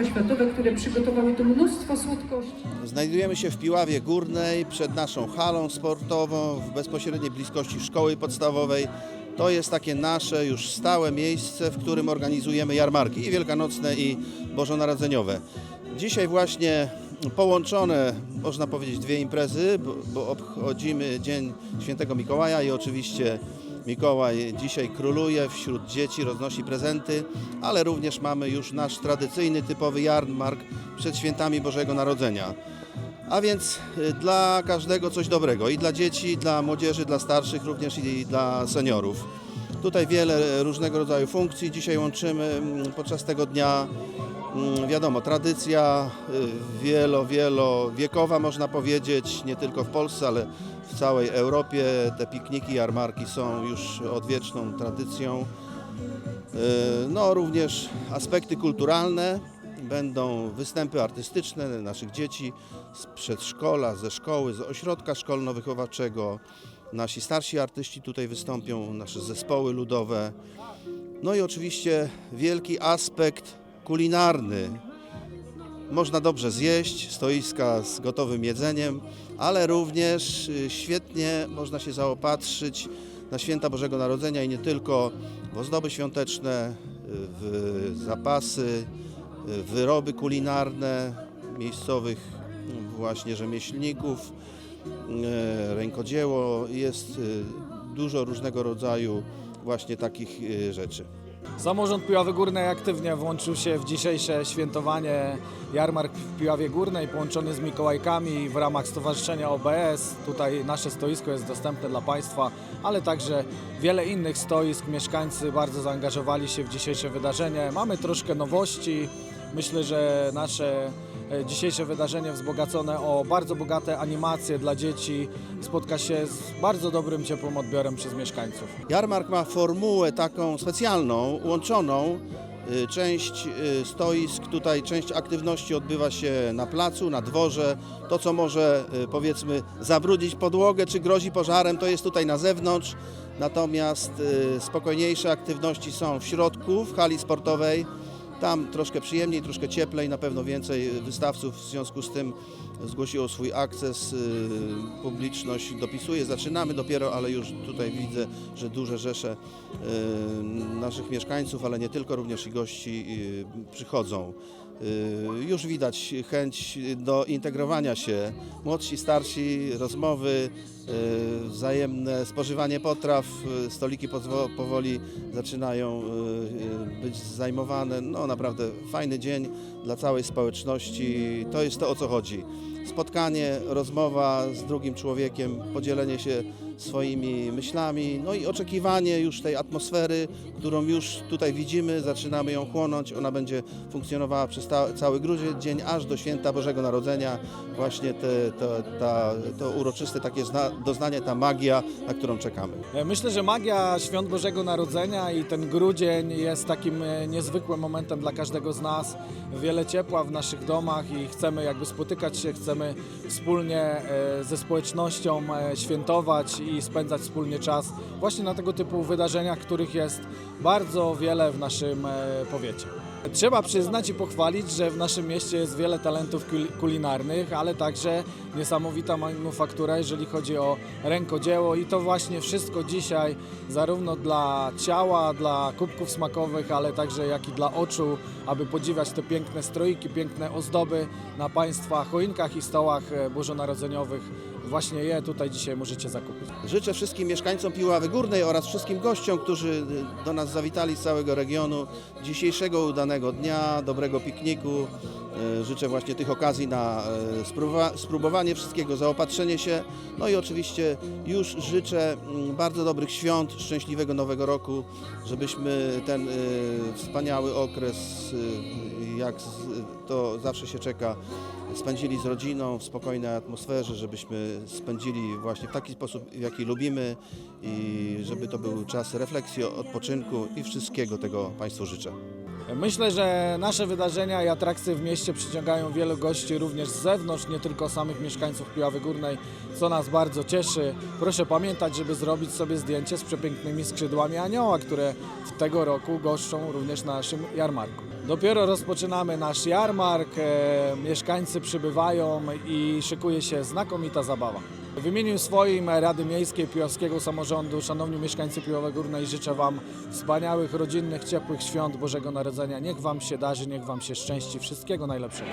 oświatowe, które przygotowały tu mnóstwo słodkości. Znajdujemy się w Piławie Górnej przed naszą halą sportową w bezpośredniej bliskości szkoły podstawowej. To jest takie nasze już stałe miejsce, w którym organizujemy jarmarki i wielkanocne i bożonarodzeniowe. Dzisiaj właśnie połączone, można powiedzieć, dwie imprezy, bo obchodzimy Dzień Świętego Mikołaja i oczywiście Mikołaj dzisiaj króluje wśród dzieci, roznosi prezenty, ale również mamy już nasz tradycyjny, typowy jarmark przed świętami Bożego Narodzenia. A więc y, dla każdego coś dobrego i dla dzieci, dla młodzieży, dla starszych, również i dla seniorów. Tutaj wiele różnego rodzaju funkcji dzisiaj łączymy mm, podczas tego dnia. Mm, Wiadomo, tradycja y, wielo, wielowiekowa można powiedzieć, nie tylko w Polsce, ale w całej Europie. Te pikniki, jarmarki są już odwieczną tradycją. Y, No również aspekty kulturalne, będą występy artystyczne naszych dzieci z przedszkola, ze szkoły, z ośrodka szkolno-wychowawczego. Nasi starsi artyści tutaj wystąpią, nasze zespoły ludowe. No i oczywiście wielki aspekt kulinarny. Można dobrze zjeść, stoiska z gotowym jedzeniem, ale również y, świetnie można się zaopatrzyć na święta Bożego Narodzenia i nie tylko w ozdoby świąteczne, y, w zapasy, y, wyroby kulinarne miejscowych mm, właśnie rzemieślników, rękodzieło. Jest dużo różnego rodzaju właśnie takich rzeczy. Samorząd Piławy Górnej aktywnie włączył się w dzisiejsze świętowanie jarmark w Piławie Górnej połączony z Mikołajkami w ramach Stowarzyszenia OBS. Tutaj nasze stoisko jest dostępne dla Państwa, ale także wiele innych stoisk. Mieszkańcy bardzo zaangażowali się w dzisiejsze wydarzenie. Mamy troszkę nowości. Myślę, że nasze dzisiejsze wydarzenie wzbogacone o bardzo bogate animacje dla dzieci spotka się z bardzo dobrym, ciepłym odbiorem przez mieszkańców. Jarmark ma formułę taką specjalną, łączoną. Y, Część y, stoisk, tutaj część aktywności odbywa się na placu, na dworze. To, co może powiedzmy zabrudzić podłogę czy grozi pożarem, to jest tutaj na zewnątrz. Natomiast spokojniejsze aktywności są w środku, w hali sportowej. Tam troszkę przyjemniej, troszkę cieplej, na pewno więcej wystawców w związku z tym zgłosiło swój akces, y, publiczność dopisuje. Zaczynamy dopiero, ale już tutaj widzę, że duże rzesze y, naszych mieszkańców, ale nie tylko, również i gości y, przychodzą. Y, Już widać chęć do integrowania się. Młodsi, starsi, rozmowy, y, wzajemne spożywanie potraw, y, stoliki powoli zaczynają być zajmowane. No naprawdę fajny dzień dla całej społeczności. To jest to o co chodzi. Spotkanie, rozmowa z drugim człowiekiem, podzielenie się swoimi myślami, no i oczekiwanie już tej atmosfery, którą już tutaj widzimy, zaczynamy ją chłonąć. Ona będzie funkcjonowała przez cały grudzień, aż do święta Bożego Narodzenia. Właśnie te, to, ta, to uroczyste takie zna, doznanie, ta magia, na którą czekamy. E, Myślę, że magia Świąt Bożego Narodzenia i ten grudzień jest takim e, niezwykłym momentem dla każdego z nas. Wiele ciepła w naszych domach i chcemy jakby spotykać się, chcemy wspólnie e, ze społecznością e, świętować i spędzać wspólnie czas właśnie na tego typu wydarzeniach, których jest bardzo wiele w naszym e, powiecie. Trzeba przyznać i pochwalić, że w naszym mieście jest wiele talentów kul- kulinarnych, ale także niesamowita manufaktura, jeżeli chodzi o rękodzieło i to właśnie wszystko dzisiaj zarówno dla ciała, dla kubków smakowych, ale także jak i dla oczu, aby podziwiać te piękne stroiki, piękne ozdoby na Państwa choinkach i stołach e, bożonarodzeniowych. Właśnie je tutaj dzisiaj możecie zakupić. Życzę wszystkim mieszkańcom Piławy Górnej oraz wszystkim gościom, którzy do nas zawitali z całego regionu, dzisiejszego udanego dnia, dobrego pikniku. E, Życzę właśnie tych okazji na spróbowa- spróbowanie wszystkiego, zaopatrzenie się. No i oczywiście już życzę mm, bardzo dobrych świąt, szczęśliwego nowego roku, żebyśmy ten wspaniały okres, jak to zawsze się czeka, spędzili z rodziną w spokojnej atmosferze, żebyśmy spędzili właśnie w taki sposób, w jaki lubimy i żeby to był czas refleksji, odpoczynku i wszystkiego tego Państwu życzę. Myślę, że nasze wydarzenia i atrakcje w mieście przyciągają wielu gości również z zewnątrz, nie tylko samych mieszkańców Piławy Górnej, co nas bardzo cieszy. Proszę pamiętać, żeby zrobić sobie zdjęcie z przepięknymi skrzydłami anioła, które w tego roku goszczą również na naszym jarmarku. Dopiero rozpoczynamy nasz jarmark, e, mieszkańcy przybywają i szykuje się znakomita zabawa. W imieniu swoim Rady Miejskiej Piłowskiego Samorządu, szanowni mieszkańcy Piłowej Górnej, życzę Wam wspaniałych, rodzinnych, ciepłych świąt Bożego Narodzenia. Niech Wam się darzy, niech Wam się szczęści. Wszystkiego najlepszego.